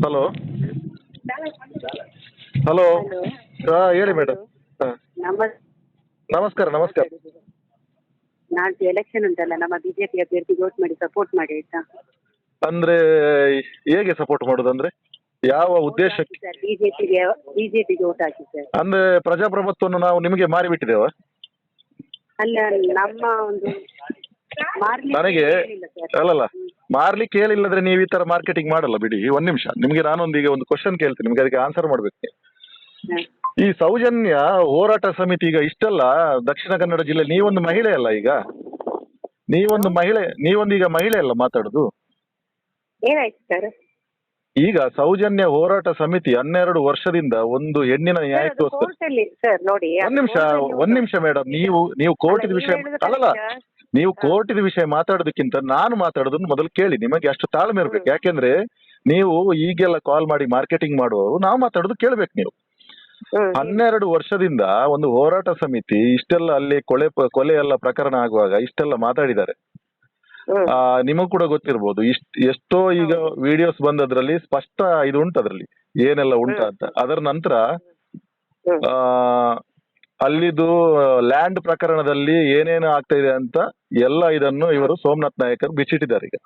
Hello hello ಹಾಂ ಹೇಳಿ madam ಹಾಂ. ನಮಸ್ಕಾರ ನಮಸ್ಕಾರ. ನಾಡ್ದು ಎಲೆಕ್ಷನ್ ಉಂಟಲ್ಲ ನಮ್ಮ ಬಿಜೆಪಿ ಅಭ್ಯರ್ಥಿ ವೋಟ್ ಮಾಡಿ ಸಪೋರ್ಟ್ ಮಾಡಿ ಆಯ್ತಾ? ಅಂದ್ರೆ ಹೇಗೆ ಸಪೋರ್ಟ್ ಮಾಡೋದು ಅಂದ್ರೆ ಯಾವ ಉದ್ದೇಶಕ್ಕೆ? ಬಿಜೆಪಿಗೆ ಬಿಜೆಪಿಗೆ ವೋಟ್ ಹಾಕಿ ಸರ್ ಅಂದ್ರೆ ಪ್ರಜಾಪ್ರಭುತ್ವವನ್ನು ನಾವು ನಿಮಗೆ ಮಾರಿಬಿಟ್ಟಿದ್ದೇವ? ಅಲ್ಲ ನಮ್ಮ ಒಂದು ನನಗೆ ಅಲ್ಲಲ್ಲ ಮಾರ್ಲಿಕ್ಕೆ ಹೇಳಿಲ್ಲದ್ರೆ ನೀವು ಈ ತರ ಮಾರ್ಕೆಟಿಂಗ್ ಮಾಡಲ್ಲ ಬಿಡಿ. ಒಂದ್ ನಿಮಿಷ. ನಿಮ್ಗೆ ನಾನೊಂದು ಈಗ ಒಂದು ಕ್ವಶನ್ ಕೇಳ್ತೀನಿ. ನಿಮ್ಗೆ ಅದಕ್ಕೆ ಆನ್ಸರ್ ಮಾಡ್ಬೇಕು ಈ ಸೌಜನ್ಯ ಹೋರಾಟ ಸಮಿತಿ ಈಗ ಇಷ್ಟಲ್ಲ. ದಕ್ಷಿಣ ಕನ್ನಡ ಜಿಲ್ಲೆ ನೀವೊಂದು ಮಹಿಳೆ ಅಲ್ಲ ಈಗ. ನೀವೊಂದು ಮಹಿಳೆ ನೀವೊಂದು ಈಗ ಮಹಿಳೆ ಅಲ್ಲ ಮಾತಾಡುದು. ಈಗ ಸೌಜನ್ಯ ಹೋರಾಟ ಸಮಿತಿ ಹನ್ನೆರಡು ವರ್ಷದಿಂದ ಒಂದು ಹೆಣ್ಣಿನ ನ್ಯಾಯಕ್ಕೋಸ್ಕರ ಒಂದ್ ನಿಮಿಷ ಒಂದ್ ನಿಮಿಷ ಮೇಡಮ್ ನೀವು ನೀವು ಕೋರ್ಟ್ ವಿಷಯ ಅಲ್ಲಲ್ಲ. ನೀವು ಕೋರ್ಟಿನ ವಿಷಯ ಮಾತಾಡೋದಕ್ಕಿಂತ ನಾನು ಮಾತಾಡೋದನ್ನ ಮೊದಲು ಕೇಳಿ. ನಿಮಗೆ ಅಷ್ಟು ತಾಳ್ಮೆ ಇರ್ಬೇಕು ಯಾಕೆಂದ್ರೆ ನೀವು ಈಗೆಲ್ಲ ಕಾಲ್ ಮಾಡಿ ಮಾರ್ಕೆಟಿಂಗ್ ಮಾಡುವವರು ನಾವು ಮಾತಾಡೋದು ಕೇಳ್ಬೇಕು ನೀವು. ಹನ್ನೆರಡು ವರ್ಷದಿಂದ ಒಂದು ಹೋರಾಟ ಸಮಿತಿ ಇಷ್ಟೆಲ್ಲ ಅಲ್ಲಿ ಕೊಲೆ ಕೊಲೆ ಎಲ್ಲ ಪ್ರಕರಣ ಆಗುವಾಗ ಇಷ್ಟೆಲ್ಲ ಮಾತಾಡಿದ್ದಾರೆ. ಆ, ನಿಮಗೂ ಕೂಡ ಗೊತ್ತಿರ್ಬೋದು. ಇಷ್ಟ ಎಷ್ಟೋ ಈಗ ವಿಡಿಯೋಸ್ ಬಂದದ್ರಲ್ಲಿ ಸ್ಪಷ್ಟ ಇದು ಉಂಟು ಅದ್ರಲ್ಲಿ ಏನೆಲ್ಲ ಉಂಟ ಅಂತ. ಅದರ ನಂತರ ಆ, ಅಲ್ಲಿದು ಲ್ಯಾಂಡ್ ಪ್ರಕರಣದಲ್ಲಿ ಏನೇನು ಆಗ್ತಾ ಇದೆ ಅಂತ ಎಲ್ಲ ಇದನ್ನು ಇವರು ಸೋಮನಾಥ್ ನಾಯಕರು ಬಿಚ್ಚಿಟ್ಟಿದ್ದಾರೆ ಈಗ.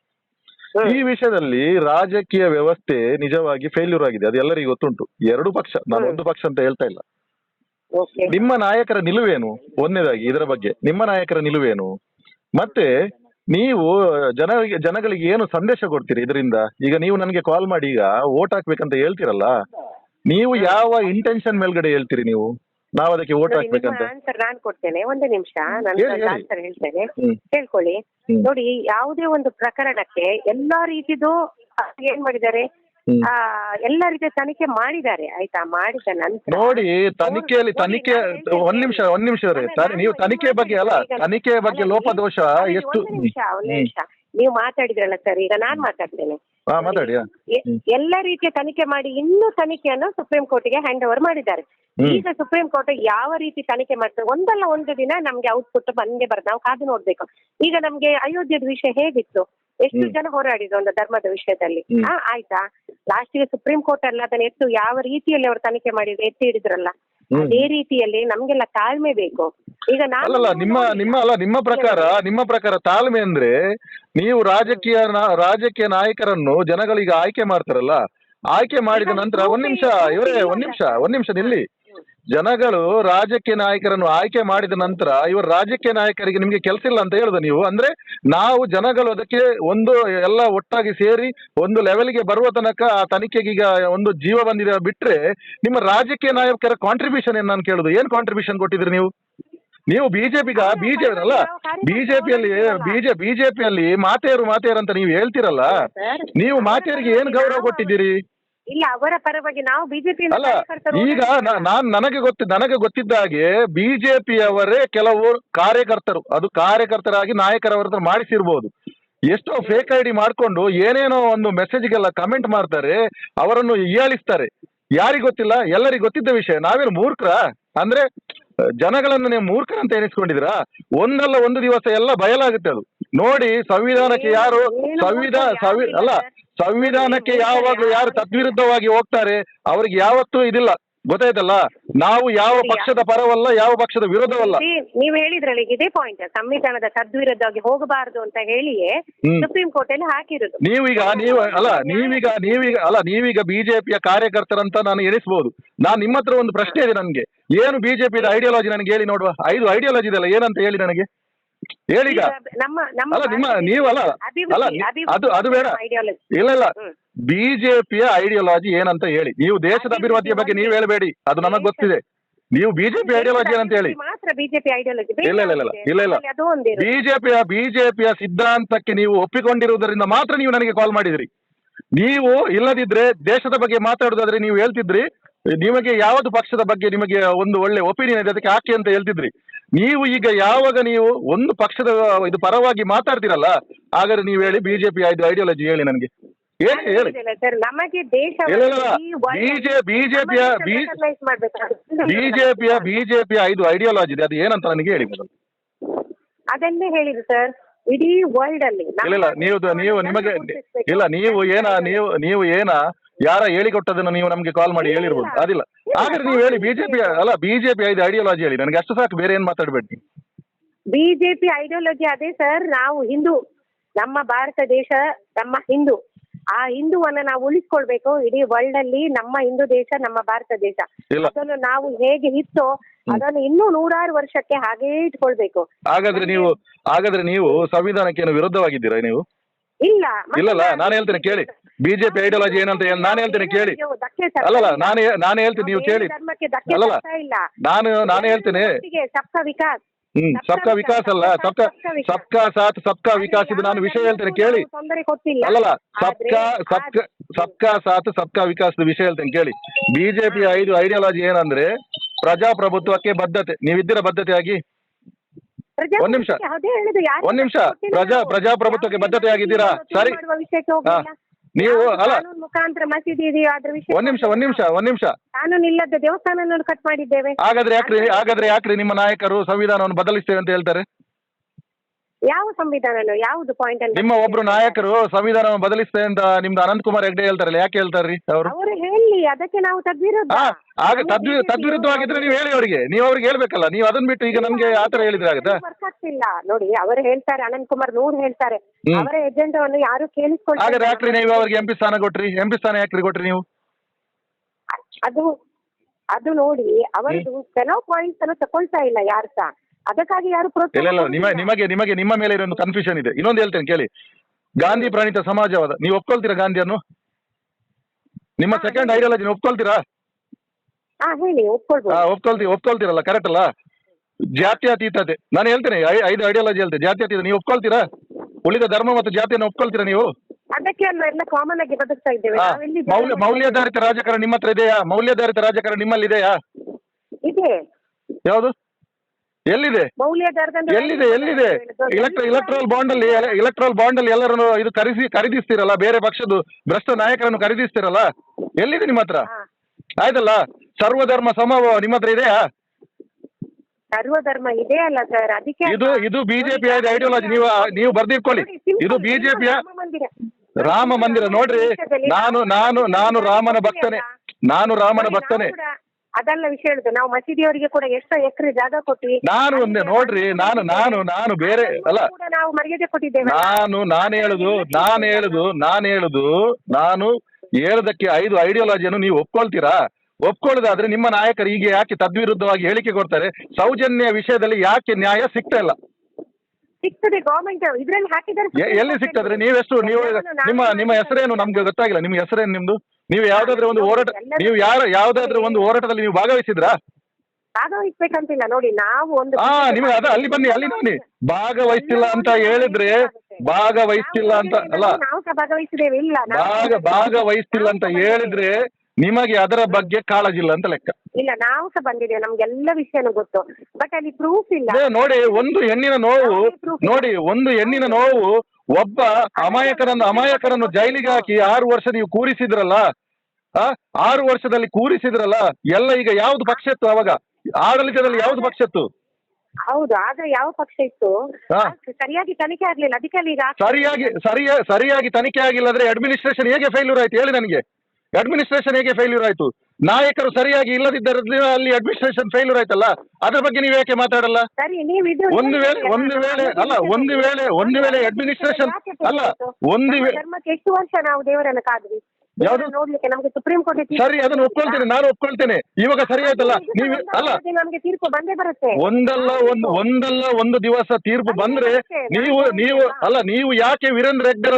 ಈ ವಿಷಯದಲ್ಲಿ ರಾಜಕೀಯ ವ್ಯವಸ್ಥೆ ನಿಜವಾಗಿ ಫೇಲ್ಯೂರ್ ಆಗಿದೆ. ಅದು ಎಲ್ಲರಿಗೂ ಗೊತ್ತುಂಟು. ಎರಡು ಪಕ್ಷ. ನಾನು ಒಂದು ಪಕ್ಷ ಅಂತ ಹೇಳ್ತಾ ಇಲ್ಲ. ನಿಮ್ಮ ನಾಯಕರ ನಿಲುವೇನು? ಒಂದನೇದಾಗಿ ಇದರ ಬಗ್ಗೆ. ನಿಮ್ಮ ನಾಯಕರ ನಿಲುವೇನು? ಮತ್ತೆ ನೀವು ಜನರಿಗೆ ಜನಗಳಿಗೆ ಏನು ಸಂದೇಶ ಕೊಡ್ತೀರಿ ಇದರಿಂದ? ಈಗ ನೀವು ನನಗೆ ಕಾಲ್ ಮಾಡಿ ಈಗ ವೋಟ್ ಹಾಕ್ಬೇಕಂತ ಹೇಳ್ತೀರಲ್ಲ? ನೀವು ಯಾವ ಇಂಟೆನ್ಷನ್ ಮೇಲ್ಗಡೆ ಹೇಳ್ತೀರಿ ನೀವು? ನಾವು ಅದಕ್ಕೆ ಓಟ್ ನೋಡಿ, ನಿಮ್ಮ ಹಾಕ್ಬೇಕಂತ ಆನ್ಸರ್ ನಾನ್ ಕೊಡ್ತೇನೆ ಒಂದೇ ನಿಮಿಷ ನಾನು ಹೇಳಿ. ಆನ್ಸರ್ ಹೇಳ್ತೇನೆ ಹ್ಮ್. ಕೇಳ್ಕೊಳ್ಳಿ ಹ್ಮ್. ನೋಡಿ ಯಾವುದೇ ಒಂದು ಪ್ರಕರಣಕ್ಕೆ ಎಲ್ಲಾ ರೀತಿದು ಅವ್ರು ಏನ್ ಮಾಡಿದ್ದಾರೆ ಹ್ಮ್. ಆ ಎಲ್ಲಾ ರೀತಿಯ ತನಿಖೆ ಮಾಡಿದ್ದಾರೆ ಆಯ್ತಾ ಮಾಡಿದ ನಂತರ ನೋಡಿ ತನಿಖೆಯಲ್ಲಿ ನೋಡಿ, ತನಿಖೆ ನಾನು ಹೇಳ್ತೇನೆ. ಒಂದ್ ನಿಮಿಷ ಒಂದ್ ನಿಮಿಷ ರೀ ನೀವು ತನಿಖೆ ಬಗ್ಗೆ ಅಲ್ಲ ಈಗ- ತನಿಖೆ ಬಗ್ಗೆ ಅಲ್ಲ, ಲೋಪದೋಷ ಅಲ್ಲ, ಎಷ್ಟು ಒಂದು ನಿಮಿಷ ಒಂದು ಹ್ಮ್. ನಿಮಿಷ ನೀವು ಮಾತಾಡಿದ್ರಲ್ಲ ಸರ್ ಈಗ ನಾನ್ ಮಾತಾಡ್ತೇನೆ ಹಾ ಮಾತಾಡಿ ಹಾ. ಎ- ಎಲ್ಲ ರೀತಿಯ ತನಿಖೆ ಮಾಡಿ ಇನ್ನೂ ತನಿಖೆಯನ್ನು ಸುಪ್ರೀಂ ಕೋರ್ಟ್ಗೆ ಹ್ಯಾಂಡ್ ಓವರ್ ಮಾಡಿದ್ದಾರೆ ಹ್ಮ್. ಈಗ ಸುಪ್ರೀಂ ಕೋರ್ಟ್ ಯಾವ ರೀತಿ ತನಿಖೆ ಮಾಡ್ತಾರೆ ಒಂದಲ್ಲ ಒಂದು ದಿನ ನಮ್ಗೆ ಔಟ್ಪುಟ್ ಬಂದೇ ಬರ್ತದೆ ನಾವು ಕಾದು ನೋಡ್ಬೇಕು ಈಗ ನಮ್ಗೆ ಅಯೋಧ್ಯದ ವಿಷಯ ಹೇಗಿತ್ತು ಎಷ್ಟು ಹ್ಮ್. ಜನ ಹೋರಾಡಿದ್ರು ಒಂದು ಧರ್ಮದ ವಿಷಯದಲ್ಲಿ ಹ್ಮ್. ಆ ಆಯ್ತಾ ಲಾಸ್ಟಿಗೆ ಸುಪ್ರೀಂ ಕೋರ್ಟ್ ಅಲ್ಲ ಅದನ್ನ ಎತ್ತು ಯಾವ ರೀತಿಯಲ್ಲಿ ಅವರು ತನಿಖೆ ಮಾಡಿದ್ರು ಎತ್ತಿ ಹಿಡಿದ್ರಲ್ಲ. ಅದೇ ರೀತಿಯಲ್ಲಿ ನಮ್ಗೆಲ್ಲ ತಾಳ್ಮೆ ಬೇಕು. ಈಗ ನಾನು ಅಲ್ಲಲ್ಲ ನಿಮ್ಮ ನಿಮ್ಮ ಅಲ್ಲ ನಿಮ್ಮ ಪ್ರಕಾರ ನಿಮ್ಮ ಪ್ರಕಾರ ತಾಳ್ಮೆ ಅಂದ್ರೆ ನೀವು ರಾಜಕೀಯ ನಾ- ರಾಜಕೀಯ ನಾಯಕರನ್ನು ಜನಗಳಿಗೆ ಆಯ್ಕೆ ಮಾಡ್ತಾರಲ್ಲ ಆಯ್ಕೆ ಮಾಡಿದ ನಂತರ ಒಂದ್ ನಿಮಿಷ ಇವರೇ ಒಂದ್ ನಿಮಿಷ. ಒಂದ್ ನಿಮಿಷ ನಿಲ್ಲಿ. ಜನಗಳು ರಾಜಕೀಯ ನಾಯಕರನ್ನು ಆಯ್ಕೆ ಮಾಡಿದ ನಂತರ ಇವರು ರಾಜಕೀಯ ನಾಯಕರಿಗೆ ನಿಮ್ಗೆ ಕೆಲಸ ಇಲ್ಲ ಅಂತ ಹೇಳುದು ನೀವು. ಅಂದ್ರೆ ನಾವು ಜನಗಳು ಅದಕ್ಕೆ ಒಂದು ಎಲ್ಲ ಒಟ್ಟಾಗಿ ಸೇರಿ ಒಂದು ಲೆವೆಲ್ಗೆ ಬರುವ ತನಕ ಆ ತನಿಖೆಗೆ ಈಗ ಒಂದು ಜೀವ ಬಂದಿದೆ ಬಿಟ್ರೆ ನಿಮ್ಮ ರಾಜಕೀಯ ನಾಯಕರ ಕಾಂಟ್ರಿಬ್ಯೂಷನ್ ಏನ್ ನಾನು ಕೇಳುದು? ಏನ್ ಕಾಂಟ್ರಿಬ್ಯೂಷನ್ ಕೊಟ್ಟಿದ್ರಿ ನೀವು? ನೀವು ಬಿಜೆಪಿಗ ಬಿಜೆಪಿ ಅಲ್ಲ ಬಿಜೆಪಿಯಲ್ಲಿ ಬಿಜೆ ಬಿಜೆಪಿಯಲ್ಲಿ ಮಾತೆಯರು ಮಾತೆಯರು ಅಂತ ನೀವು ಹೇಳ್ತಿರಲ್ಲ? ನೀವು ಮಾತೆಯರಿಗೆ ಏನ್ ಗೌರವ ಕೊಟ್ಟಿದ್ದೀರಿ? ಇಲ್ಲ ಅವರ ಪರವಾಗಿ ನಾವು ಬಿಜೆಪಿ ಅಲ್ಲ ಈಗ ನ- ನಾನ್ ನನಗೆ ಗೊತ್ತಿ ನನಗೆ ಗೊತ್ತಿದ್ದ ಹಾಗೆ ಬಿಜೆಪಿಯವರೇ ಕೆಲವು ಕಾರ್ಯಕರ್ತರು. ಅದು ಕಾರ್ಯಕರ್ತರಾಗಿ ನಾಯಕರವರ ಮಾಡಿಸಿರ್ಬೋದು. ಎಷ್ಟೋ ಫೇಕ್ ಐ ಡಿ ಮಾಡ್ಕೊಂಡು ಏನೇನೋ ಒಂದು ಮೆಸೇಜ್ಗೆಲ್ಲ ಕಮೆಂಟ್ ಮಾಡ್ತಾರೆ ಅವರನ್ನು ಹೀಯಾಳಿಸ್ತಾರೆ. ಯಾರಿಗ್ ಗೊತ್ತಿಲ್ಲ? ಎಲ್ಲರಿಗೂ ಗೊತ್ತಿದ್ದ ವಿಷಯ. ನಾವೇನು ಮೂರ್ಖರ? ಅಂದ್ರೆ ಜನಗಳನ್ನು ಜನಗಳನ್ನ ನೀವು ಮೂರ್ಖರಂತ ಎನಿಸ್ಕೊಂಡಿದ್ದೀರಾ ಒಂದಲ್ಲ ಒಂದು ದಿವಸ ಎಲ್ಲ ಬಯಲಾಗುತ್ತೆ ಅದು. ನೋಡಿ ಸಂವಿಧಾನಕ್ಕೆ ಯಾರು ಸಂವಿಧಾನ ಸಂವಿ ಅಲ್ಲ ಸಂವಿಧಾನಕ್ಕೆ ಯಾವಾಗಲೂ ಯಾರು ತದ್ವಿರುದ್ಧವಾಗಿ ಹೋಗ್ತಾರೆ ಅವ್ರಿಗೆ ಯಾವತ್ತೂ ಇದಿಲ್ಲ. ಗೊತ್ತಾಯ್ತಲ್ಲ? ನಾವು ಯಾವ ಪಕ್ಷದ ಪರವಲ್ಲ ಯಾವ ಪಕ್ಷದ ವಿರೋಧವಲ್ಲ. ನೀವು ಹೇಳಿದ್ರಲ್ಲ ಇದೇ ಪಾಯಿಂಟ್ ಸಂವಿಧಾನದ ತದ್ವಿರುದ್ಧವಾಗಿ ಹೋಗಬಾರದು ಅಂತ ಹೇಳಿಯೇ ಸುಪ್ರೀಂ ಕೋರ್ಟ್ ಅಲ್ಲಿ ಹಾಕಿರೋದು. ನೀವೀಗ ನೀವು ಅಲ್ಲ ನೀವೀಗ ನೀವೀಗ ಅಲ್ಲ ನೀವೀಗ ಬಿಜೆಪಿಯ ಕಾರ್ಯಕರ್ತರಂತ ನಾನು ಎಣಿಸಬಹುದು ನಾನ್ ನಿಮ್ಮ ಹತ್ರ ಒಂದು ಪ್ರಶ್ನೆ ಇದೆ ನನಗೆ. ಏನು ಬಿಜೆಪಿ ಐಡಿಯಾಲಜಿ ನನಗೆ ಹೇಳಿ ನೋಡುವ? ಐದು ಐಡಿಯಾಲಜಿ ಇದೆಲ್ಲ ಏನಂತ ಹೇಳಿ ನನಗೆ? ಹೇಳೀಗ. ಈಗ ನಮ್ಮ ನಮ್ಮ ಅಲ್ಲ ನಿಮ್ಮ ನೀವಲ್ಲ. ಅಲ್ಲ ಅದು ಅದು ಬೇಡ. ಇಲ್ಲ ಇಲ್ಲ. ಬಿಜೆಪಿಯ ಐಡಿಯಾಲಜಿ ಏನಂತ ಹೇಳಿ. ನೀವು ದೇಶದ ಅಭಿವೃದ್ಧಿಯ ಬಗ್ಗೆ ನೀವು ಹೇಳಬೇಡಿ. ಅದು ನಮಗ್ ಗೊತ್ತಿದೆ. ನೀವು ಬಿಜೆಪಿ ಐಡಿಯಾಲಜಿ ಏನಂತ ಹೇಳಿ. ಮಾತ್ರ ಬಿಜೆಪಿ ಐಡಿಯಾಲಜಿ ಇಲ್ಲ, ಇಲ್ಲ, ಇಲ್ಲ, ಇಲ್ಲ, ಇಲ್ಲ. ಬಿಜೆಪಿಯ ಬಿಜೆಪಿಯ ಸಿದ್ಧಾಂತಕ್ಕೆ ನೀವು ಒಪ್ಪಿಕೊಂಡಿರುವುದರಿಂದ ಮಾತ್ರ ನೀವು ನನಗೆ ಕಾಲ್ ಮಾಡಿದ್ರಿ. ನೀವು ಇಲ್ಲದಿದ್ರೆ ದೇಶದ ಬಗ್ಗೆ ಮಾತಾಡುದಾದ್ರೆ ನೀವು ಹೇಳ್ತಿದ್ರಿ. ನಿಮಗೆ ಯಾವ್ದು ಪಕ್ಷದ ಬಗ್ಗೆ ನಿಮಗೆ ಒಂದು ಒಳ್ಳೆ ಒಪಿನಿಯನ್ ಇದೆ ಅದಕ್ಕೆ ಹಾಕಿ ಅಂತ ಹೇಳ್ತಿದ್ರಿ. ನೀವು ಈಗ ಯಾವಾಗ ನೀವು ಒಂದು ಪಕ್ಷದ ಇದು ಪರವಾಗಿ ಮಾತಾಡ್ತೀರಲ್ಲ ಹಾಗಾದ್ರೆ ನೀವು ಹೇಳಿ ಬಿಜೆಪಿ ಐದು ಐಡಿಯಾಲಜಿ ಹೇಳಿ ನನಗೆ. ಹೇಳಿ ಬಿಜೆಪಿಯ ಬಿಜೆಪಿಯ ಬಿಜೆಪಿಯ ಐದು ಐಡಿಯಾಲಜಿ ಇದೆ ಅದು ಏನಂತ ನನಗೆ ಹೇಳಿ ಮೊದಲು. ಅದನ್ನೇ ಹೇಳಿದ್ರು ಸರ್ ಇಡೀ ವರ್ಲ್ಡ್ ಅಲ್ಲಿ ಇಲ್ಲ ಇಲ್ಲ ನೀವು ನೀವು ನಿಮಗೆ ಇಲ್ಲ ನೀವು ಏನ ನೀವು ನೀವು ಏನ ಯಾರ ಹೇಳಿಕೊಟ್ಟದನ್ನು ನೀವು ನಮ್ಗೆ ಕಾಲ್ ಮಾಡಿ ಹೇಳಿರ್ಬೋದು. ಅದಿಲ್ಲ. ಆದ್ರೆ ನೀವು ಹೇಳಿ ಬಿಜೆಪಿ ಅಲ್ಲ ಬಿಜೆಪಿ ಐದು ಐಡಿಯಾಲಜಿ ಹೇಳಿ. ನನಗೆ ಅಷ್ಟು ಸಾಕು ಬೇರೆ ಏನ್ ಮಾತಾಡ್ಬೇಡಿ ಬಿಜೆಪಿ ಐಡಿಯಾಲಜಿ ಅದೇ ಸರ್ ನಾವು ಹಿಂದೂ. ನಮ್ಮ ಭಾರತ ದೇಶ ನಮ್ಮ ಹಿಂದೂ. ಆ ಹಿಂದೂವನ್ನ ನಾವು ಉಳಿಸ್ಕೊಳ್ಬೇಕು. ಇಡೀ ವರ್ಲ್ಡ್ ಅಲ್ಲಿ ನಮ್ಮ ಹಿಂದೂ ದೇಶ ನಮ್ಮ ಭಾರತ ದೇಶ. ಇಲ್ಲ. ಅದನ್ನು ನಾವು ಹೇಗೆ ಇತ್ತೋ ಅದನ್ನು ಇನ್ನೂ ನೂರಾರು ವರ್ಷಕ್ಕೆ ಹಾಗೇ ಇಟ್ಕೊಳ್ಬೇಕು. ಹಾಗಾದ್ರೆ ನೀವು ಹಾಗಾದ್ರೆ ನೀವು ಸಂವಿಧಾನಕ್ಕೆ ಏನು ವಿರುದ್ಧವಾಗಿದ್ದೀರಾ ನೀವು? ಇಲ್ಲ ಇಲ್ಲ ಇಲ್ಲಲ್ಲ ನಾನು ಹೇಳ್ತೇನೆ ಕೇಳಿ. ಬಿಜೆಪಿ ಐಡಿಯಾಲಜಿ ಏನಂತ ನಾನು ಹೇಳ್ತೇನೆ ಕೇಳಿ. ಅಲ್ಲಲ್ಲ ನಾನು ನಾನು ಹೇಳ್ತೀನಿ ನೀವು ಕೇಳಿ. ಅಲ್ಲಲ್ಲ ನಾನು ನಾನು ಹೇಳ್ತೇನೆ. ಹ್ಮ್ ಸಬ್ಕಾ ವಿಕಾಸ್, ಅಲ್ಲ ಸಬ್ಕಾ ಸಬ್ಕಾ ಸಾಥ್ ಸಬ್ಕಾ ವಿಕಾಸ್ ಇದು ನಾನು ವಿಷಯ ಹೇಳ್ತೇನೆ ಕೇಳಿ. ಅಲ್ಲಲ್ಲ ಸಬ್ಕಾ ಸಬ್ಕಾ ಸಬ್ಕಾ ಸಾಥ್ ಸಬ್ಕಾ ವಿಕಾಸ್ ವಿಷಯ ಹೇಳ್ತೇನೆ ಕೇಳಿ. ಬಿಜೆಪಿ ಐದು ಐಡಿಯಾಲಜಿ ಏನಂದ್ರೆ ಪ್ರಜಾಪ್ರಭುತ್ವಕ್ಕೆ ಬದ್ಧತೆ. ನೀವಿದ್ದೀರ ಬದ್ಧತೆಯಾಗಿ? ಆಗಿ ಒಂದ್ ನಿಮಿಷ. ಒಂದ್ ನಿಮಿಷ. ಪ್ರಜಾ- ಪ್ರಜಾಪ್ರಭುತ್ವಕ್ಕೆ ಬದ್ಧತೆ ಆಗಿದ್ದೀರಾ ಸರಿ. ನೀವು ಅಲ್ಲ. ಕಾನೂನು ಮುಖಾಂತರ ಮಸೀದಿ ಇದೆಯೋ ಅದ್ರ ವಿಷಯ ಒಂದ್ ನಿಮಿಷ ಒಂದ್ ನಿಮಿಷ ಒಂದ್ ನಿಮಿಷ. ಕಾನೂನು ಇಲ್ಲದ ದೇವಸ್ಥಾನ ಕಟ್ ಮಾಡಿದ್ದೇವೆ. ಹಾಗಾದ್ರೆ ಯಾಕ್ರಿ ಹಾಗಾದ್ರೆ ಯಾಕ್ರಿ ನಿಮ್ಮ ನಾಯಕರು ಸಂವಿಧಾನವನ್ನು ಬದಲಿಸ್ತೇವೆ ಅಂತ ಹೇಳ್ತಾರೆ? ಯಾವ ಸಂವಿಧಾನ ಯಾವ್ದು ಪಾಯಿಂಟ್ ಅಲ್ಲಿ ನಿಮ್ಮ ಒಬ್ರು ನಾಯಕರು ಸಂವಿಧಾನವನ್ನು ಬದಲಿಸ್ತೇವೆ ಅಂತ ನಿಮ್ದು ಅನಂತ್ ಕುಮಾರ್ ಹೆಗ್ಡೆ ಹೇಳ್ತಾರಲ್ಲ ಯಾಕೆ ಹೇಳ್ತಾರ್ರಿ ಅವರು? ಅವರು ಹೇಳಿ ಅದಕ್ಕೆ ನಾವು ತದ್ವಿರುದ್ಧ. ಹಾ ಆಗ ತದ್ವಿ ತದ್ವಿರುದ್ಧವಾಗಿದ್ರೆ ನೀವು ಹೇಳಿ ಅವರಿಗೆ ನೀವು ಅವ್ರಿಗೆ ಹೇಳ್ಬೇಕಲ್ಲ ನೀವು ಅದನ್ನ ಬಿಟ್ಟು ಈಗ ನಮ್ಗೆ ಆತರ ಹೇಳಿದ್ರೆ ಆಗುತ್ತಾ? ವರ್ಕ್ ಆಗ್ತಿಲ್ಲ. ನೋಡಿ ಅವರು ಹೇಳ್ತಾರೆ ಅನಂತ್ ಕುಮಾರ್ ನೂರ್ ಹೇಳ್ತಾರೆ. ಹ್ಮ್. ಅವರ ಎಜೆಂಡವನ್ನು ಯಾರು ಹಾಗಾದ್ರೆ ಯಾಕ್ರಿ ನೀವು ಕೇಳಿಸ್ಕೊಳ್ತಾರೆ ಅವ್ರಿಗೆ ಎಂಪಿ ಸ್ಥಾನ ಕೊಟ್ರಿ? ಎಂಪಿ ಸ್ಥಾನ ಯಾಕ್ರಿ ಕೊಟ್ರಿ ನೀವು? ಅದು ಅದು ನೋಡಿ ಅವರದು ಕೆಲವು ಪಾಯಿಂಟ್ಸ್ ಅನ್ನು ತಕೊಳ್ತಾ ಇಲ್ಲ ಯಾರು ಸಹ. ಅದಕ್ಕಾಗಿ ಯಾರು ಪ್ರೋತ್ಸಾಹ ಇಲ್ಲ ಇಲ್ಲ ನಿಮ್ಮ ನಿಮಗೆ ನಿಮಗೆ ನಿಮ್ಮ ಮೇಲೆ ಇರೋ ಕನ್ಫ್ಯೂಷನ್ ಇದೆ. ಇನ್ನೊಂದು ಹೇಳ್ತೇನೆ ಕೇಳಿ. ಗಾಂಧಿ ಪ್ರಾಣಿತ ಸಮಾಜವಾದ ನೀವು ಒಪ್ಕೊಳ್ತೀರಾ ಗಾಂಧಿಯನ್ನು? ನಿಮ್ಮ ಸೆಕೆಂಡ್. ಐಡಿಯಾಲಜಿ ಒಪ್ಕೊಳ್ತೀರಾ? ಒಪ್ಕೊಳ್ತೀವಿ ಒಪ್ಕೊಳ್ತೀರಲ್ಲ ಕರೆಕ್ಟ್ ಅಲ್ಲ? ಜಾತ್ಯತೀತತೆ. ನಾನು ಹೇಳ್ತೇನೆ ಐದು ಐಡಿಯಾಲಜಿ ಹೇಳ್ತೇನೆ. ಜಾತ್ಯತೀತ ನೀವು ಒಪ್ಕೊಳ್ತೀರಾ? ಉಳಿದ ಧರ್ಮ ಮತ್ತು ಜಾತಿಯನ್ನು ಒಪ್ಕೊಳ್ತೀರಾ ನೀವು? ಅದಕ್ಕೆ ಅಲ್ಲ ಎಲ್ಲ ಕಾಮನ್ ಆಗಿ ಬದುಕ್ತಾ ಇದ್ದೇವೆ. ಹಾ, ಮೌಲ್ಯ ಮೌಲ್ಯಾಧಾರಿತ ರಾಜಕಾರಣ ನಿಮ್ಮ ಹತ್ರ ಇದೆಯಾ? ಮೌಲ್ಯಾಧಾರಿತ ರಾಜಕಾರಣ ನಿಮ್ಮಲ್ಲಿ ಇದೆಯಾ ಇದೆ. ಯಾವುದು? ಎಲ್ಲಿದೆ? ಎಲ್ಲಿದೆ ಎಲ್ಲಿದೆ? ಎಲೆಕ್ಟ್ರಲ್ ಇಲೆಕ್ಟ್ರಲ್ ಬಾಂಡ್ ಅಲ್ಲಿ ಇಲೆಕ್ಟ್ರಲ್ ಬಾಂಡ್ ಅಲ್ಲಿ ಎಲ್ಲರನ್ನು ಇದು ಖರೀದಿ ಖರೀದಿಸ್ತೀರಲ್ಲ? ಬೇರೆ ಪಕ್ಷದ ಭ್ರಷ್ಟ ನಾಯಕರನ್ನು ಖರೀದಿಸ್ತೀರಲ್ಲ? ಎಲ್ಲಿದೆ ನಿಮ್ಮ ಹತ್ರ? ಆಯ್ತಲ್ಲ? ಸರ್ವಧರ್ಮ ಸಮಭಾವ ನಿಮ್ಮ ಹತ್ರ ಇದೆಯಾ? ಸರ್ವಧರ್ಮ ಇದೆ ಅಲ್ಲ ಸರ್. ಅದಕ್ಕೆ ಇದು ಇದು ಬಿಜೆಪಿ ಐಡಿಯಾಲಜಿ ನೀವು ನೀವು ಬರ್ದಿಟ್ಕೊಳ್ಳಿ. ಇದು ಬಿಜೆಪಿಯ ರಾಮ ಮಂದಿರ. ನೋಡ್ರಿ ನಾನು ನಾನು ನಾನು ರಾಮನ ಭಕ್ತನೇ. ನಾನು ರಾಮನ ಭಕ್ತನೇ. ಅದಲ್ಲ ವಿಷಯ ಹೇಳುದು ನಾವು ಮಸೀದಿಯವರಿಗೆ ಕೂಡ ಎಷ್ಟು ಎಕರೆ ಜಾಗ ಕೊಟ್ವಿ. ನಾನು ಒಂದೇ ನೋಡ್ರಿ ನಾನು ನಾನು ನಾನು ಬೇರೆ ಅಲ್ಲ. ಕೂಡ ನಾವು ಮರ್ಯಾದೆ ಕೊಟ್ಟಿದ್ದೇವೆ. ನಾನು ನಾನು ಹೇಳುದು ನಾನು ಹೇಳುದು ನಾನು ಹೇಳುದು ನಾನು ಹೇಳದಕ್ಕೆ ಐದು ಐಡಿಯಾಲಜಿಯನ್ನು ನೀವು ಒಪ್ಕೊಳ್ತೀರಾ? ಒಪ್ಕೊಳ್ಳೋದಾದ್ರೆ ನಿಮ್ಮ ನಾಯಕರು ಈಗ ಯಾಕೆ ತದ್ವಿರುದ್ಧವಾಗಿ ಹೇಳಿಕೆ ಕೊಡ್ತಾರೆ? ಸೌಜನ್ಯ ವಿಷಯದಲ್ಲಿ ಯಾಕೆ ನ್ಯಾಯ ಸಿಗ್ತಾ ಇಲ್ಲ? ಸಿಗ್ತದೆ ಗವರ್ಮೆಂಟ್ ಇದ್ರಲ್ಲಿ ಹಾಕಿದ್ದಾರೆ ಎಲ್ಲಿ ಸಿಗ್ತದ್ರೆ ನೀವೆಷ್ಟು ನೀವು ನಿಮ್ಮ ನಿಮ್ಮ ಹೆಸರೇನು? ನಮ್ಗೆ ಗೊತ್ತಾಗಿಲ್ಲ. ನಿಮ್ಮ ಹೆಸರೇನು ನಿಮ್ದು? ನೀವು ಯಾವ್ದಾದ್ರು ಒಂದು ಹೋರಾಟ ನೀವು ಯಾರ ಯಾವ್ದಾದ್ರು ಒಂದು ಹೋರಾಟದಲ್ಲಿ ನೀವು ಭಾಗವಹಿಸಿದ್ರಾ? ಭಾಗವಹಿಸ್ಬೇಕಂತಿಲ್ಲ ನೋಡಿ ನಾವು ಒಂದು ಹಾ ನಿಮಗೆ ಅದ ಅಲ್ಲಿ ಬನ್ನಿ ಅಲ್ಲಿ ಬನ್ನಿ. ಭಾಗವಹಿಸ್ತಿಲ್ಲ ಅಂತ ಹೇಳಿದ್ರೆ ಭಾಗವಹಿಸಿಲ್ಲ ಅಂತ ಅಲ್ಲ. ನಾವು ಸಹ ಭಾಗವಹಿಸಿದ್ದೇವೆ ಇಲ್ಲ ಭಾಗ ಭಾಗವಹಿಸ್ತಿಲ್ಲ ಅಂತ ಹೇಳಿದ್ರೆ ನಿಮಗೆ ಅದರ ಬಗ್ಗೆ ಕಾಳಜಿ ಇಲ್ಲ ಅಂತ ಲೆಕ್ಕ. ಇಲ್ಲ ನಾವು ಸಹ ಬಂದಿದ್ದೇವೆ. ನಮ್ಗೆಲ್ಲ ವಿಷಯನೂ ಗೊತ್ತು. ಬಟ್ ಅಲ್ಲಿ ಪ್ರೂಫ್ ಇಲ್ಲ. ಅದೇ ನೋಡಿ ಒಂದು ಹೆಣ್ಣಿನ ನೋವು ನೋಡಿ ಒಂದು ಹೆಣ್ಣಿನ ನೋವು ಒಬ್ಬ ಅಮಾಯಕರನ್ನು ಅಮಾಯಕರನ್ನು ಜೈಲಿಗೆ ಹಾಕಿ ಆರು ವರ್ಷ ನೀವು ಕೂರಿಸಿದ್ರಲ್ಲ ಆ ಆರು ವರ್ಷದಲ್ಲಿ ಕೂರಿಸಿದ್ರಲ್ಲ ಎಲ್ಲ ಈಗ ಯಾವ್ದು ಪಕ್ಷ ಇತ್ತು ಅವಾಗ? ಆಡಳಿತದಲ್ಲಿ ಯಾವ್ದು ಪಕ್ಷ ಇತ್ತು? ಹೌದು ಆದ್ರೆ ಯಾವ ಪಕ್ಷ ಇತ್ತು? ಹಾ. ಸರಿಯಾಗಿ ತನಿಖೆ ಆಗ್ಲಿಲ್ಲ. ಅದಕ್ಕೆ ಅಲ್ಲಿ ಈಗ ಸರಿಯಾಗಿ ಸರಿಯ ಸರಿಯಾಗಿ ತನಿಖೆ ಆಗಿಲ್ಲ ಅಂದ್ರೆ ಅಡ್ಮಿನಿಸ್ಟ್ರೇಷನ್ ಹೇಗೆ ಫೇಲ್ಯೂರ್ ಆಯ್ತು? ಹೇಳಿ ನನಗೆ. ಅಡ್ಮಿನಿಸ್ಟ್ರೇಷನ್ ಹೇಗೆ ಫೇಲ್ಯೂರ್ ಆಯ್ತು? ನಾಯಕರು ಸರಿಯಾಗಿ ಇಲ್ಲದಿದ್ದರಿಂದ ಅಲ್ಲಿ ಅಡ್ಮಿನಿಸ್ಟ್ರೇಷನ್ ಫೇಲ್ಯೂರ್ ಆಯ್ತಲ್ಲ? ಅದ್ರ ಬಗ್ಗೆ ನೀವು ಯಾಕೆ ಮಾತಾಡಲ್ಲ? ಒಂದು ವೇಳೆ ಒಂದು ವೇಳೆ ಅಲ್ಲ ಒಂದು ವೇಳೆ ಒಂದು ವೇಳೆ ಅಡ್ಮಿನಿಸ್ಟ್ರೇಷನ್ ಅಲ್ಲ ಒಂದು ಎಷ್ಟು ವರ್ಷ ನಾವು ದೇವರನ್ನ ಕಾದ್ವಿ? ಯಾವ್ದು? ನೋಡ್ಲಿಕ್ಕೆ ನಮ್ಗೆ ಸುಪ್ರೀಂ ಕೋರ್ಟ್ ಸರಿ ಅದನ್ನು ಒಪ್ಕೊಳ್ತೇನೆ ನಾನು ಒಪ್ಕೊಳ್ತೇನೆ. ಇವಾಗ ಸರಿ ಆಯ್ತಲ್ಲ? ನೀವು ಅಲ್ಲ. ನಮ್ಗೆ ತೀರ್ಪು ಬಂದೇ ಬರುತ್ತೆ. ಒಂದಲ್ಲ ಒಂದು ಒಂದಲ್ಲ ಒಂದು ದಿವಸ ತೀರ್ಪು ಬಂದ್ರೆ ನೀವು ನೀವು ಅಲ್ಲ. ನೀವು ಯಾಕೆ ವೀರೇಂದ್ರ ಹೆಗ್ಡೆ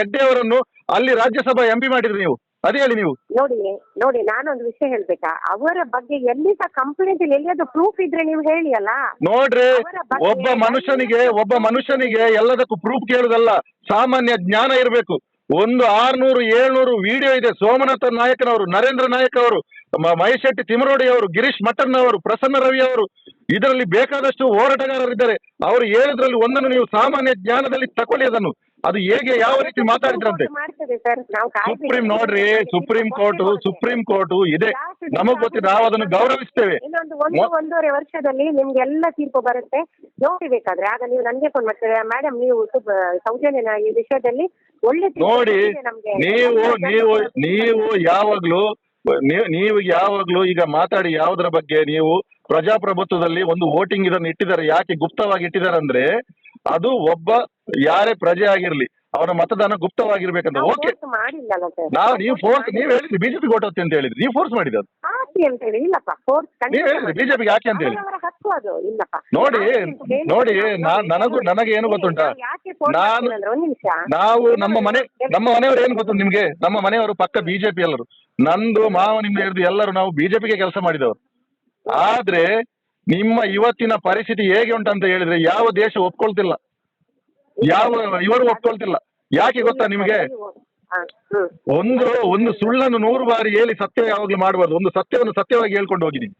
ಹೆಗ್ಡೆ ಅವರನ್ನು ಅಲ್ಲಿ ರಾಜ್ಯಸಭಾ ಎಂಪಿ ಮಾಡಿದ್ರಿ ನೀವು? ಅದೇ ಹೇಳಿ ನೀವು. ನೋಡಿ ನೋಡಿ ನಾನೊಂದು ವಿಷಯ ಹೇಳ್ಬೇಕಾ? ಅವರ ಬಗ್ಗೆ ಎಲ್ಲಿ ಸಹ ಕಂಪ್ಲೇಂಟ್ ಎಲ್ಲಿಯಾದ್ರೂ ಪ್ರೂಫ್ ಇದ್ರೆ ನೀವು ಹೇಳಿ ಅಲ್ಲ? ನೋಡ್ರಿ ಅವರ ಬಗ್ಗೆ ಒಬ್ಬ ಮನುಷ್ಯನಿಗೆ ಒಬ್ಬ ಮನುಷ್ಯನಿಗೆ ಎಲ್ಲದಕ್ಕೂ ಪ್ರೂಫ್ ಕೇಳುದಲ್ಲ ಸಾಮಾನ್ಯ ಜ್ಞಾನ ಇರಬೇಕು. ಒಂದು ಆರ್ನೂರು ಏಳ್ನೂರು ವಿಡಿಯೋ ಇದೆ ಸೋಮನಾಥ ನಾಯಕನವರು ನರೇಂದ್ರ ನಾಯಕ್ ಅವರು ಮ- ಮಹೇಶ್ ಶೆಟ್ಟಿ ತಿಮರೋಡಿ ಅವರು ಗಿರೀಶ್ ಮಟ್ಟಣ್ಣ ಅವರು ಪ್ರಸನ್ನ ರವಿ ಅವರು ಇದರಲ್ಲಿ ಬೇಕಾದಷ್ಟು ಹೋರಾಟಗಾರರಿದ್ದಾರೆ. ಅವರು ಹೇಳಿದ್ರಲ್ಲಿ ಒಂದನ್ನು ನೀವು ಸಾಮಾನ್ಯ ಜ್ಞಾನದಲ್ಲಿ ತಕೊಳ್ಳಿ ಅದನ್ನು. ಅದು ಹೇಗೆ ಯಾವ ರೀತಿ ಮಾತಾಡಿದ್ರಂತೆ ಮಾಡ್ತದೆ ಸರ್. ನಾವು ಸುಪ್ರೀಂ ನೋಡ್ರಿ ಸುಪ್ರೀಂ ಕೋರ್ಟ್ ಸುಪ್ರೀಂ ಕೋರ್ಟ್ ಇದೆ. ನಮಗ್ ಗೊತ್ತಿದೆ ನಾವು ಅದನ್ನು ಗೌರವಿಸ್ತೇವೆ. ಇನ್ನೊಂದು ಒಂದು ಒಂದೂವರೆ ವರ್ಷದಲ್ಲಿ ನಿಮ್ಗೆಲ್ಲ ತೀರ್ಪು ಬರುತ್ತೆ. ನೋಡಿ ಬೇಕಾದ್ರೆ ಆಗ ನೀವು ನನ್ಗೆ ಫೋನ್ ಮಾಡ್ತೀರಾ? ಮೇಡಮ್ ನೀವು ಸೌಜನ್ಯನ ಈ ವಿಷಯದಲ್ಲಿ ಒಳ್ಳೆ ತೀರ್ಪು ನೋಡಿ ನಮ್ಗೆ. ನೀವು ನೀವು ನೀವು ಯಾವಾಗ್ಲೂ ನೀವು ನೀವು ಯಾವಾಗ್ಲೂ ಈಗ ಮಾತಾಡಿ ಯಾವ್ದ್ರ ಬಗ್ಗೆ ನೀವು ಪ್ರಜಾಪ್ರಭುತ್ವದಲ್ಲಿ ಒಂದು ವೋಟಿಂಗ್ ಇದನ್ನು ಇಟ್ಟಿದ್ದಾರೆ ಯಾಕೆ ಗುಪ್ತವಾಗಿ ಇಟ್ಟಿದ್ದಾರೆ ಅಂದ್ರೆ ಅದು ಒಬ್ಬ ಯಾರೇ ಪ್ರಜೆ ಆಗಿರ್ಲಿ ಅವನ ಮತದಾನ ಗುಪ್ತವಾಗಿರ್ಬೇಕಂತ ಓಕೆ. ನಾವು ನೀವು ಫೋರ್ಸ್ ನೀವು ಹೇಳಿದ್ರಿ ಬಿಜೆಪಿ ಓಟ್ ಅಂತ ಹೇಳಿದ್ರಿ. ನೀವು ಫೋರ್ಸ್ ಮಾಡಿದ ಅಂತ ಹೇಳಿ ಇಲ್ಲಪ್ಪ ಫೋರ್ಸ್ ನೀವು ಹೇಳಿದ್ರಿ ಬಿಜೆಪಿಗೆ ಯಾಕೆ ಅಂತ ಹೇಳಿ. ಅವರವರ ಹಕ್ಕು ಅದು ಇಲ್ಲಪ್ಪ. ನೋಡಿ, ನೋಡಿ, ನನಗೂ- ನನಗೆ ಏನು ಗೊತ್ತುಂಟಾ? ನಾನು- ನಾವು ನಮ್ಮ ಮನೆ ನಮ್ಮ ಮನೆಯವರು ಏನು ಗೊತ್ತು ನಿಮ್ಗೆ? ನಮ್ಮ ಮನೆಯವರು ಪಕ್ಕ ಬಿಜೆಪಿ ಎಲ್ಲರು. ನಂದು ಮಾವ ನಿಮ್ಮ ಹಿಡಿದು ಎಲ್ಲರೂ ನಾವು ಬಿಜೆಪಿಗೆ ಕೆಲಸ ಮಾಡಿದವರು. ಆದ್ರೆ ನಿಮ್ಮ ಇವತ್ತಿನ ಪರಿಸ್ಥಿತಿ ಹೇಗೆ ಉಂಟಂತ ಹೇಳಿದ್ರೆ ಯಾವ ದೇಶ ಒಪ್ಕೊಳ್ತಿಲ್ಲ. ಯಾವ ಇವರು ಒಪ್ಕೊಳ್ತಿಲ್ಲ. ಯಾಕೆ ಗೊತ್ತಾ ನಿಮಗೆ? ಒಂದು ಒಂದು ಸುಳ್ಳನ್ನು ನೂರು ಬಾರಿ ಹೇಳಿ ಸತ್ಯ ಯಾವಾಗ್ಲೂ ಮಾಡಬಾರ್ದು. ಒಂದು ಸತ್ಯವನ್ನು ಸತ್ಯವಾಗಿ ಹೇಳ್ಕೊಂಡು ಹೋಗಿದ್ದೀನಿ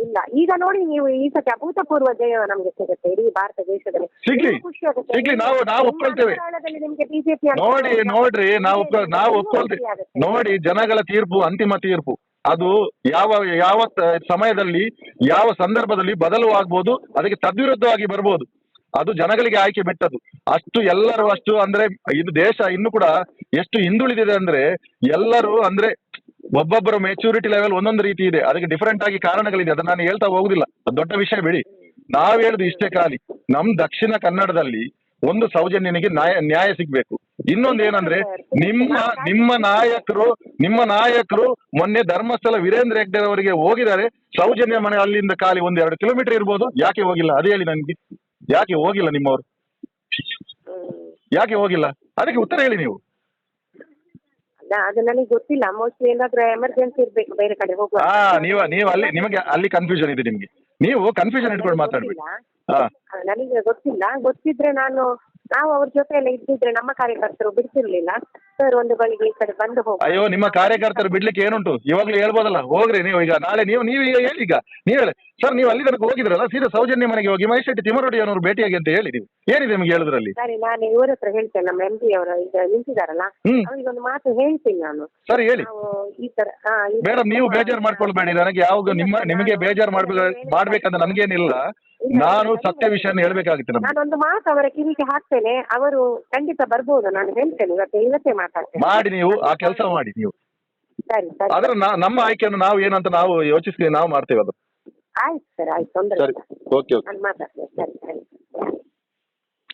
ಇಲ್ಲ ಈಗ ನೋಡಿ ನೀವು ಈ ಸತಿ ಅಭೂತಪೂರ್ವ ಜಯ ನಮ್ಗೆ ಸಿಗುತ್ತೆ ಇಡೀ ಭಾರತ ದೇಶದಲ್ಲಿ. ಸಿಗ್ಲಿ. ಖುಷಿ ಆಗುತ್ತೆ. ಸಿಗ್ಲಿ, ನಾವು- ನಾವು ಒಪ್ಕೊಳ್ತೇವೆ. ನಿಮ್ಗೆ ಬಿಜೆಪಿ ನೋಡಿ ನೋಡ್ರಿ ನಾವು ನಾವು ಒಪ್ಕೊಳ್ತೇವೆ. ನೋಡಿ ಜನಗಳ ತೀರ್ಪು ಅಂತಿಮ ತೀರ್ಪು. ಅದು ಯಾವ ಯಾವ ಸಮಯದಲ್ಲಿ ಯಾವ ಸಂದರ್ಭದಲ್ಲಿ ಬದಲು ಆಗ್ಬೋದು ಅದಕ್ಕೆ ತದ್ವಿರುದ್ಧವಾಗಿ ಬರ್ಬೋದು. ಅದು ಜನಗಳಿಗೆ ಆಯ್ಕೆ ಬಿಟ್ಟದ್ದು. ಅಷ್ಟು ಎಲ್ಲರೂ ಅಷ್ಟು ಅಂದ್ರೆ ಇದು ದೇಶ ಇನ್ನು ಕೂಡ ಎಷ್ಟು ಹಿಂದುಳಿದಿದೆ ಅಂದ್ರೆ ಎಲ್ಲರೂ ಅಂದ್ರೆ ಒಬ್ಬೊಬ್ಬರ ಮೆಚುರಿಟಿ ಲೆವೆಲ್ ಒಂದೊಂದು ರೀತಿ ಇದೆ. ಅದಕ್ಕೆ ಡಿಫರೆಂಟ್ ಆಗಿ ಕಾರಣಗಳಿದೆ. ಅದನ್ನ ನಾನು ಹೇಳ್ತಾ ಹೋಗುದಿಲ್ಲ. ದೊಡ್ಡ ವಿಷಯ ಬಿಡಿ. ನಾವ್ ಹೇಳುದು ಇಷ್ಟೇ ಖಾಲಿ. ನಮ್ ದಕ್ಷಿಣ ಕನ್ನಡದಲ್ಲಿ ಒಂದು ಸೌಜನ್ಯನಿಗೆ ನ್ಯಾಯ ನ್ಯಾಯ ಸಿಗ್ಬೇಕು. ಇನ್ನೊಂದು ಏನಂದ್ರೆ ನಿಮ್ಮ ನಿಮ್ಮ ನಾಯಕರು ನಿಮ್ಮ ನಾಯಕರು ಮೊನ್ನೆ ಧರ್ಮಸ್ಥಳ ವೀರೇಂದ್ರ ಹೆಗ್ಡೆ ಅವರಿಗೆ ಹೋಗಿದ್ದಾರೆ. ಸೌಜನ್ಯ ಮನೆ ಅಲ್ಲಿಂದ ಖಾಲಿ ಒಂದ್ ಎರಡು ಕಿಲೋಮೀಟರ್ ಇರ್ಬೋದು. ಯಾಕೆ ಹೋಗಿಲ್ಲ? ಅದೇ ಹೇಳಿ ನನಗೆ. ಯಾಕೆ ಹೋಗಿಲ್ಲ ನಿಮ್ಮವರು? ಯಾಕೆ ಹೋಗಿಲ್ಲ? ಅದಕ್ಕೆ ಉತ್ತರ ಹೇಳಿ ನೀವು. ಅದು ನನಗೆ ಗೊತ್ತಿಲ್ಲ. ಮೋಸ್ಟ್ಲಿ ಏನಾದ್ರೂ ಎಮರ್ಜೆನ್ಸಿ ಇರ್ಬೇಕು ಬೇರೆ ಕಡೆ ಹೋಗುವ ಹಾ ನೀವು ನೀವು ಅಲ್ಲಿ ನಿಮಗೆ ಅಲ್ಲಿ ಕನ್ಫ್ಯೂಷನ್ ಇದೆ ನಿಮ್ಗೆ. ನೀವು ಕನ್ಫ್ಯೂಷನ್ ಇಟ್ಕೊಂಡು ಮಾತಾಡ್ಬೇಡಿ. ಹಾ. ನನಗೆ ಗೊತ್ತಿಲ್ಲ. ಗೊತ್ತಿದ್ರೆ ನಾನು ನಾವು ಅವ್ರ ಜೊತೆ ಎಲ್ಲ ಇದ್ದಿದ್ರೆ ನಮ್ಮ ಕಾರ್ಯಕರ್ತರು ಬಿಡ್ತಿರ್ಲಿಲ್ಲ. ಸರ್ ಒಂದು ಗಳಿಗೆ ಈ ಕಡೆ ಬಂದು ಹೋಗಿ ಅಯ್ಯೋ ನಿಮ್ಮ ಕಾರ್ಯಕರ್ತರು ಬಿಡ್ಲಿಕ್ಕೆ ಏನುಂಟು? ಇವಾಗ್ಲೂ ಹೇಳ್ಬೋದಲ್ಲ. ಹೋಗ್ರಿ ನೀವು ಈಗ. ನಾಳೆ ನೀವು ನೀವು ಈಗ ಹೇಳಿ ಈಗ. ನೀವು ಹೇಳಿ. ಸರ್ ನೀವು ಅಲ್ಲಿ ತನಕ ಹೋಗಿದ್ರಲ್ಲ ಸೀದಾ ಸೌಜನ್ಯ ಮನೆಗೆ ಹೋಗಿ ಮೈಶೆಟ್ಟಿ ತಿಮರೋಡಿ ಅವರು ಭೇಟಿಯಾಗಿ ಅಂತ ಹೇಳಿ ನೀವು. ಏನಿದೆ ನಿಮ್ಗೆ ಹೇಳುದ್ರಲ್ಲಿ? ಸರಿ ನಾನು ಇವ್ರ ಹತ್ರ ಹೇಳ್ತೇನೆ. ನಮ್ಮ ಎಂ ಪಿ ಅವರು ಈಗ ನಿಂತಿದಾರಲ್ಲ ಹ್ಮ್. ಅವ್ರಿಗೆ ಒಂದು ಮಾತು ಹೇಳ್ತೀನಿ ನಾನು. ಸರಿ ಹೇಳಿ. ನಾವು ಈ ತರ ಹಾ, ಈ ತರ ಮೇಡಮ್ ನೀವು ಬೇಜಾರು ಮಾಡ್ಕೊಳ್ಬೇಡಿ. ನನಗೆ ಯಾವಾಗ ನಿಮ್ಮ ನಿಮಗೆ ಬೇಜಾರು ಮಾಡ್ಬೇಕು ಮಾಡ್ಬೇಕಂತ ನನಗೇನಿಲ್ಲ ನಾನು ಸತ್ಯ ವಿಷಯನ ಹೇಳ್ಬೇಕಾಗುತ್ತೆ ನಾನು ನಾನೊಂದು ಮಾತು ಅವರ ಕಿವಿಗೆ ಹಾಕ್ತೇನೆ. ಅವರು ಖಂಡಿತ ಬರ್ಬೋದು ನಾನು ಹೇಳ್ತೇನೆ ಇವತ್ತೆ ಇವತ್ತೇ ಮಾತಾಡ್ತೇನೆ. ಮಾಡಿ ನೀವು ಆ ಕೆಲಸ ಮಾಡಿ ನೀವು. ಸರಿ ಸರಿ. ಅದರ ನಾ- ನಮ್ಮ ಆಯ್ಕೆಯನ್ನು ನಾವು ಏನಂತ ನಾವು ಯೋಚಿಸ್ತೀವಿ ನಾವು ಮಾಡ್ತೇವೆ ಅದು. ಆಯ್ತು ಸರ್ ಆಯ್ತು ತೊಂದರೆ ಸರಿ. ಇಲ್ಲ. Okay okay. ನಾನು ಮಾತಾಡ್ತೇನೆ. ಸರಿ ಸರಿ.